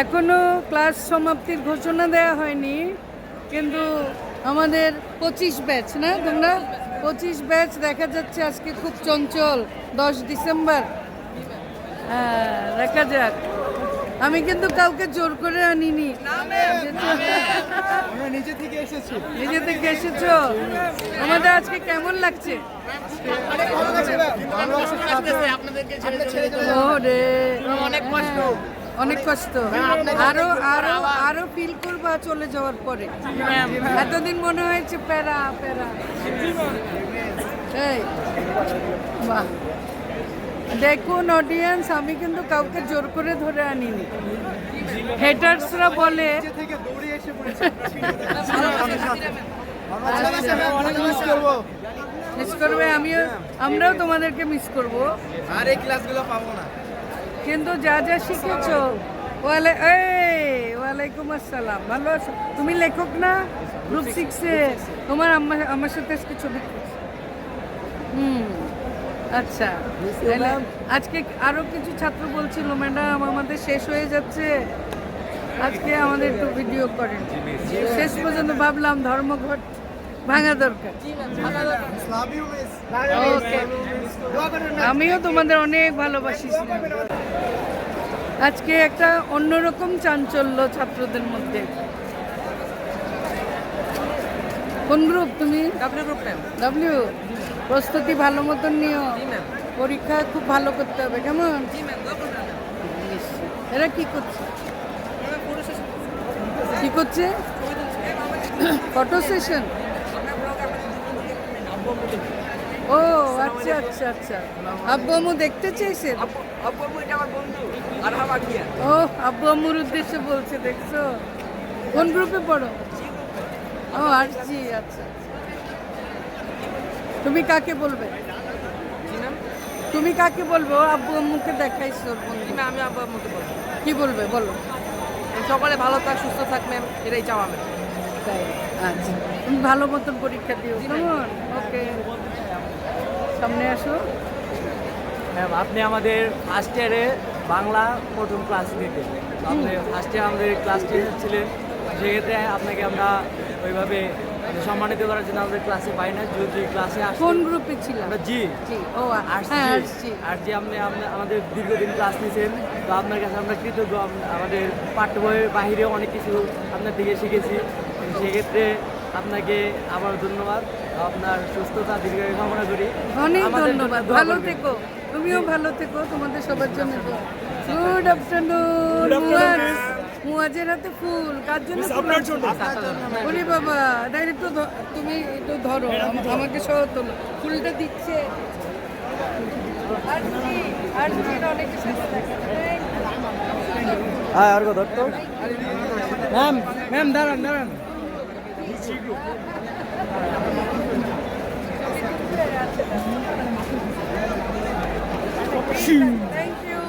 এখনও ক্লাস সমাপ্তির ঘোষণা দেওয়া হয়নি কিন্তু আমাদের পঁচিশ ব্যাচ না তোমরা? পঁচিশ ব্যাচ দেখা যাচ্ছে আজকে খুব চঞ্চল দশ ডিসেম্বর। হ্যাঁ দেখা যাক। আমি কিন্তু কাউকে জোর করে আনিনি। নিজে থেকে এসেছি। নিজে থেকে এসেছ? আমাদের আজকে কেমন লাগছে? ও রে অনেক কষ্ট। অনেক কষ্ট। আরও আরও আরও ফিল করবা চলে যাওয়ার পরে। এতদিন মনে হয়েছে প্যারা প্যারা। বাহ। দেখুন অডিয়েন্স আমি কিন্তু কাউকে জোর করে ধরে আনিনি। হেটার্সরা বলে মিস করবে, আমিও আমরাও তোমাদেরকে মিস করব। আর এই ক্লাসগুলো পাবো না। কিন্তু যা যা শিখেছো। ওয়ালে এই ওয়ালাইকুম আসসালাম। ভালো আছো? তুমি লেখক না? গ্রুপ সিক্সে তোমার আম্মা আমার সাথে আজকে ছবি হুম আচ্ছা। আজকে আরও কিছু ছাত্র বলছিল ম্যাডাম আমাদের শেষ হয়ে যাচ্ছে। আজকে আমাদের একটু ভিডিও করেন। শেষ পর্যন্ত ভাবলাম ধর্মঘট ভাঙা দরকার। আমিও তোমাদের অনেক ভালোবাসি আজকে একটা অন্যরকম চাঞ্চল্য ছাত্রদের মধ্যে। কোন গ্রুপ তুমি? ডাব্লিউ প্রস্তুতি ভালো মতন নিও। পরীক্ষা খুব ভালো করতে হবে কেমন? এরা কি করছে? কি করছে? Photo session? ও আচ্ছা আচ্ছা আচ্ছা। আব্বু আম্মু দেখতে চাইছে? আব্বু এটা আমার বন্ধু আর ও আব্বু আম্মুর উদ্দেশ্যে বলছে দেখছ? কোন গ্রুপে পড়ো? ও আরজি আচ্ছা। তুমি কাকে বলবে? তুমি কাকে বলব? আব্বু আম্মুকে দেখাইছো বন্ধু। জি আমি আব্বু আম্মুকে বলব। কি বলবে? বলো। সকালে ভালো থাক সুস্থ থাক ম্যাম এটাই চাওয়া ম্যাম আচ্ছা। তুমি ভালো মতন পরীক্ষা দিও কেমন? ওকে। সামনে আসো। ম্যাম আপনি আমাদের ফার্স্ট ইয়ারে বাংলা প্রথম ক্লাস দিতেন আপনি ফার্স্ট ইয়ার আমাদের ক্লাস টিচার ছিলেন সেক্ষেত্রে আপনাকে আমরা ওইভাবে সম্মানিত করার জন্য আমাদের ক্লাসে পাই না। যদি ক্লাসে আসি কোন গ্রুপে ছিলাম? আমরা জি জি ও আর্টস হ্যাঁ জি আর্টস জি আর যে আপনি আপনি আমাদের দীর্ঘদিন ক্লাস নিয়েছেন তো আপনার কাছে আমরা কৃতজ্ঞ। আমাদের পাঠ্য বইয়ের বাহিরেও অনেক কিছু আপনার থেকে শিখেছি। সেক্ষেত্রে আপনাকে আবার ধন্যবাদ। আপনার সুস্থতা দীর্ঘায়ু কামনা করি। অনেক ধন্যবাদ। ভালো থেকো। তুমিও ভালো থেকো। তোমাদের সবার জন্য গুড আফটারনুন মুয়াজের হাতে ফুল। কার জন্য? ওরে বাবা তাই একটু তুমি একটু ধরো। আম- আমাকে সহ তোলো। ফুলটা দিচ্ছে। অনেকের সাথে দেখা। হ্যাঁ আর ম্যাম ম্যাম দাঁড়ান দাঁড়ান। Thank you. Thank you.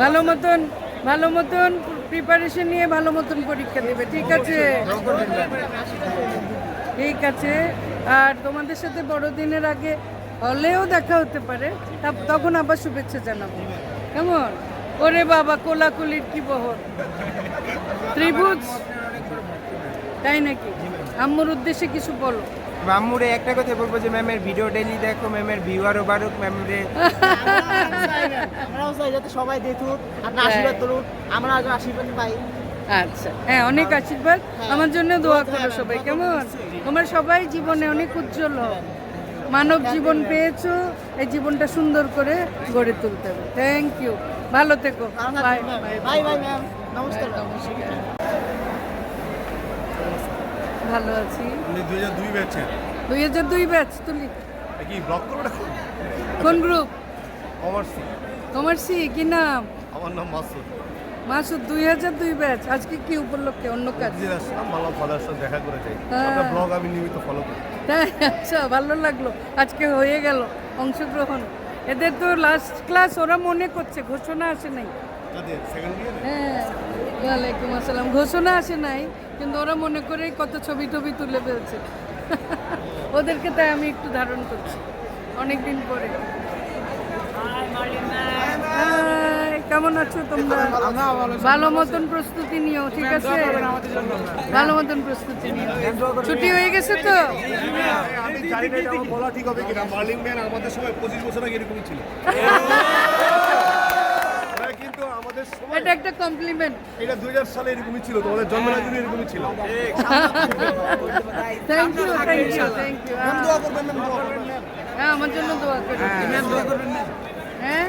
ভালো মতন ভালো মতন প্রিপারেশন নিয়ে ভালো মতন পরীক্ষা দেবে, ঠিক আছে ঠিক আছে আর তোমাদের সাথে বড়দিনের আগে হলেও দেখা হতে পারে। তখন আবার শুভেচ্ছা জানাব। কেমন? ওরে বাবা কোলাকুলির কি বহর? ত্রিভুজ? তাই নাকি? আম্মুর উদ্দেশ্যে কিছু বলো। মাম্মুরে একটা কথা বলব যে ম্যামের ভিডিও ডেলি দেখো ম্যামের ভিউয়ারও বাড়ুক ম্যামের। আমরাও চাই যাতে সবাই দেখুক আপনার আশীর্বাদ করুক আমরা আগে আশীর্বাদ পাই। আচ্ছা। হ্যাঁ অনেক আশীর্বাদ। আমার জন্য দোয়া করো সবাই কেমন? তোমার সবাই জীবনে অনেক উজ্জ্বল হোক মানব জীবন পেয়েছ এই জীবনটা সুন্দর করে গড়ে তুলতে হবে। থ্যাংক ইউ ভালো থেকো। বাই বাই বাই ম্যাম নমস্কার ভালো আছি। দুই হাজার দুই ব্যাচের দুই হাজার দুই ব্যাচ তুলি। কি ব্লক করব না? কোন গ্রুপ কমার্স কমার্সি কি নাম? আমার নাম মাসুদ। মাসুদ দুই হাজার দুই ব্যাচ আজকে কি উপলক্ষে অন্য কাজ? যে ভালো ফাদার দেখা করে যাই। হ্যাঁ। ব্লগ আমি নিয়মিত ফলো করি। তাই আচ্ছা ভালো লাগল। আজকে হয়ে গেল অংশগ্রহণ। এদের তো লাস্ট ক্লাস ওরা মনে করছে ঘোষণা আসে নাই। কাদের সেকেন্ড ইয়ারে হ্যাঁ ওয়ালাইকুম আসসালাম। ঘোষণা আসে নাই কিন্তু ওরা মনে করে কত ছবি টবি তুলে ফেলছে। ওদেরকে তাই আমি একটু ধারণ করছি অনেক দিন পরে কেমন আছো তোমরা? ভালো মতন প্রস্তুতি নিও ঠিক আছে? ভালো মতন প্রস্তুতি নিও। ছুটি হয়ে গেছে তো? বলা ঠিক হবে কিনা ম্যান আমাদের সময় পঁচিশ বছর আগে এরকমই ছিল কিন্তু আমাদের সময় এটা একটা কমপ্লিমেন্ট এটা দুই হাজার সালে এরকমই ছিল তোমাদের জন্মের এরকমই ছিল thank you thank you thank you হ্যাঁ আমার জন্য দোয়া করবেন হ্যাঁ?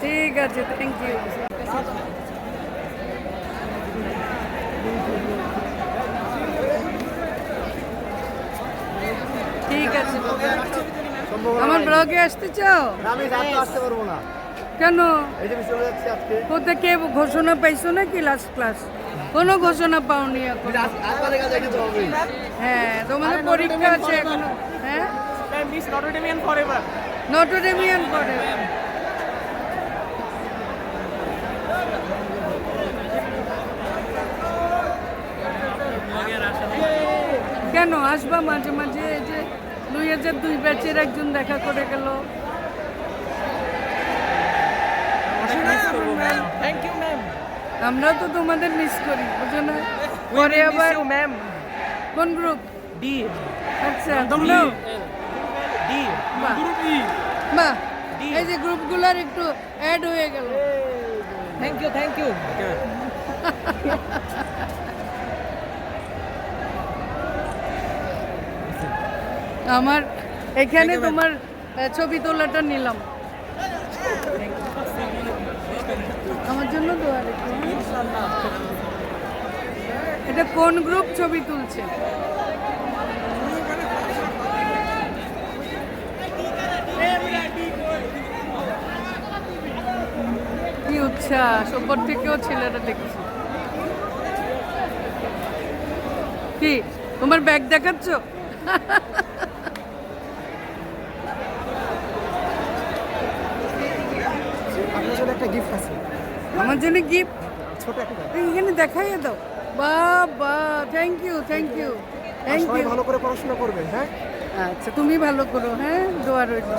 ঠিক আছে থ্যাংক ইউ ঠিক আছে আমার ব্লগে আসতে চাও? আমি রাতে আসতে পারব না। কেন? কোথায় কে ঘোষণা পাইছো নাকি লাস্ট ক্লাস কোনো ঘোষণা পাওনি এখন। হ্যাঁ তোমাদের পরীক্ষা আছে এখন। হ্যাঁ? মিস নটরডেমিয়ান নটোডেমিয়ান করে কেন আসবা মাঝে মাঝে এই যে দুই হাজার দুই ব্যাচের একজন দেখা করে গেল। থ্যাংক ইউ ম্যাম আমরাও তো তোমাদের মিস করি বুঝো না? পরে আবার ম্যাম কোন গ্রুপ ডি আচ্ছা তোমরাও ডি বাহ। গ্রুপ ই বাহ এই যে গ্রুপগুলোর একটু অ্যাড হয়ে গেল। থ্যাংক ইউ থ্যাংক ইউ আমার এখানে তোমার ছবি তোলাটা নিলাম। আমার জন্য দোয়া রেখো এটা কোন গ্রুপ ছবি তুলছে? কি উচ্ছ্বাস ওপর থেকেও ছেলেরা দেখছে। কি তোমার ব্যাগ দেখাচ্ছ আপনার জন্য একটা গিফট আছে। আমার জন্য গিফট ছোট একটা এখানে দেখাই দাও। বাবা thank you thank you thank you ভালো করে পড়াশোনা করবে হ্যাঁ? আচ্ছা তুমি ভালো করো হ্যাঁ? দোয়া রইল।